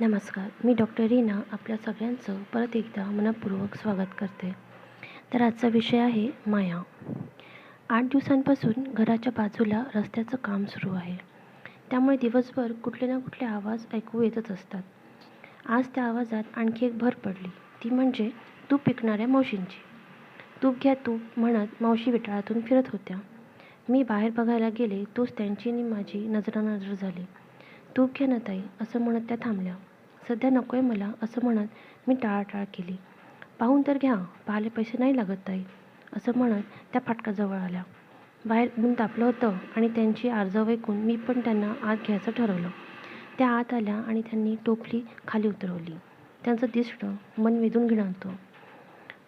नमस्कार मी डॉक्टर रीना आपल्या सगळ्यांचं परत एकदा मनपूर्वक स्वागत करते. तर आजचा विषय आहे माया. आठ दिवसांपासून घराच्या बाजूला रस्त्याचं काम सुरू आहे. त्यामुळे दिवसभर कुठले ना कुठले आवाज ऐकू येतच असतात. आज त्या आवाजात आणखी एक भर पडली. ती म्हणजे तूप पिकणाऱ्या मावशींची. तूप घ्या तूप म्हणत मावशी विटाळातून फिरत होत्या. मी बाहेर बघायला गेले तोच त्यांची आणि माझी नजरानजर झाली. तूप घ्या ना ताई असं म्हणत त्या थांबल्या. सध्या नको आहे मला असं म्हणत मी टाळाटाळ केली. पाहून तर घ्या पाहिले पैसे नाही लागत ताई असं म्हणत त्या फाटकाजवळ आल्या. बाहेर ऊन तापलं होतं आणि त्यांची आर्जव ऐकून मी पण त्यांना आत घ्यायचं ठरवलं. त्या आत आल्या आणि त्यांनी टोपली खाली उतरवली. त्यांचं दिसणं मन वेधून घेणं होतं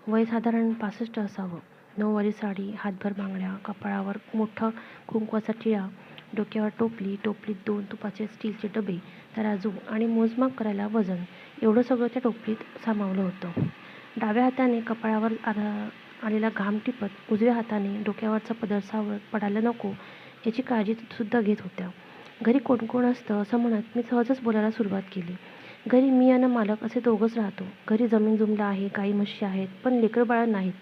वय साधारण पासष्ट असावं. नऊवारी साडी हातभर बांगड्या कपाळावर मोठा कुंकवाचा टिळा डोक्यावर टोपली टोपलीत दोन तुपाचे स्टीलचे डबे तराजू आणि मोजमाप करायला वजन एवढं सगळं त्या टोपलीत सामावलं होतं. डाव्या हाताने कपाळावर आला आलेला घाम टिपत उजव्या हाताने डोक्यावरचा पदर सावळत पडायला नको याची काळजी सुद्धा घेत होत्या. घरी कोण कोण असतं असं म्हणत मी सहजच बोलायला सुरुवात केली. घरी मी आणि मालक असे दोघंच राहतो. घरी जमीन जुमला आहे गाई म्हशी आहेत पण लेकरं बाळं नाहीत.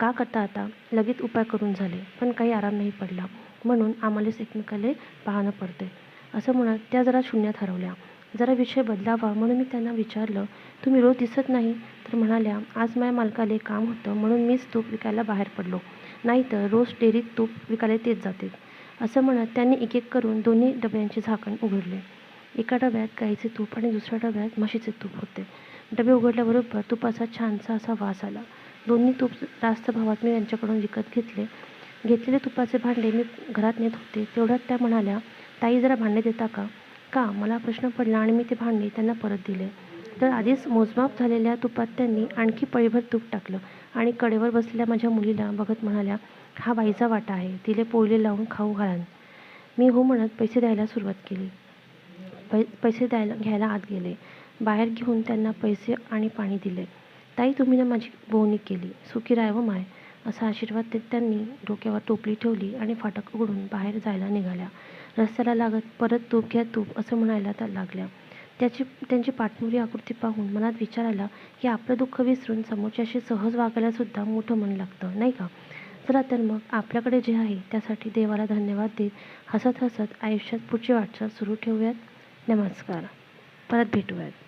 का करता आता? लगेच उपाय करून झाले पण काही आराम नाही पडला. म्हणून आम्हालाच एकमेकाला पाहणं पडते असं म्हणत त्या जरा शून्यात हरवल्या. जरा विषय बदलावा म्हणून मी त्यांना विचारलं तुम्ही रोज दिसत नाही? तर म्हणाल्या आज माझ्या मालकाला काम होतं म्हणून मीच तूप विकायला बाहेर पडलो. नाहीतर रोज डेअरीत तूप विकायला तेच जाते. असं म्हणत त्यांनी एक एक करून दोन्ही डब्यांचे झाकण उघडले. एका डब्यात गाईचे तूप आणि दुसऱ्या डब्यात म्हशीचे तूप होते. डबे उघडल्याबरोबर तुपाचा छानसा असा वास आला. दोन्ही तूप रास्त भावात मी यांच्याकडून विकत घेतले. घेतलेले तुपाचे भांडे मी घरात नेत होते. तेवढ्यात त्या म्हणाल्या ताई जरा भांडे देता का? का? मला प्रश्न पडला आणि मी ते भांडे त्यांना परत दिले. तर आधीच मोजमाप झालेल्या तुपात त्यांनी आणखी पळीभर तूप टाकलं आणि कडेवर बसलेल्या माझ्या मुलीला बघत म्हणाल्या हा बाईचा वाटा आहे तिले पोळले लावून खाऊ घालान. मी हो म्हणत पैसे द्यायला सुरुवात केली. पै पैसे द्यायला घ्यायला आत गेले. बाहेर घेऊन त्यांना पैसे आणि पाणी दिले. ताई तुम्ही ना माझी बोवणी केली. सुखी राय व माय. असा आशीर्वाद देत त्यांनी डोक्यावर टोपली ठेवली आणि फाटक उघडून बाहेर जायला निघाल्या. रस्त्याला लागत परत तूप घ्या तूप असं म्हणायला त्या लागल्या. त्याची त्यांची पाठमोरी आकृती पाहून मनात विचार आला की आपलं दुःख विसरून समोरच्याशी सहज वागायलासुद्धा मोठं मन लागतं नाही का? चला तर मग आपल्याकडे जे आहे त्यासाठी देवाला धन्यवाद देत हसत हसत आयुष्यात पुढची वाटचाल सुरू ठेवूयात. नमस्कार. परत भेटूयात.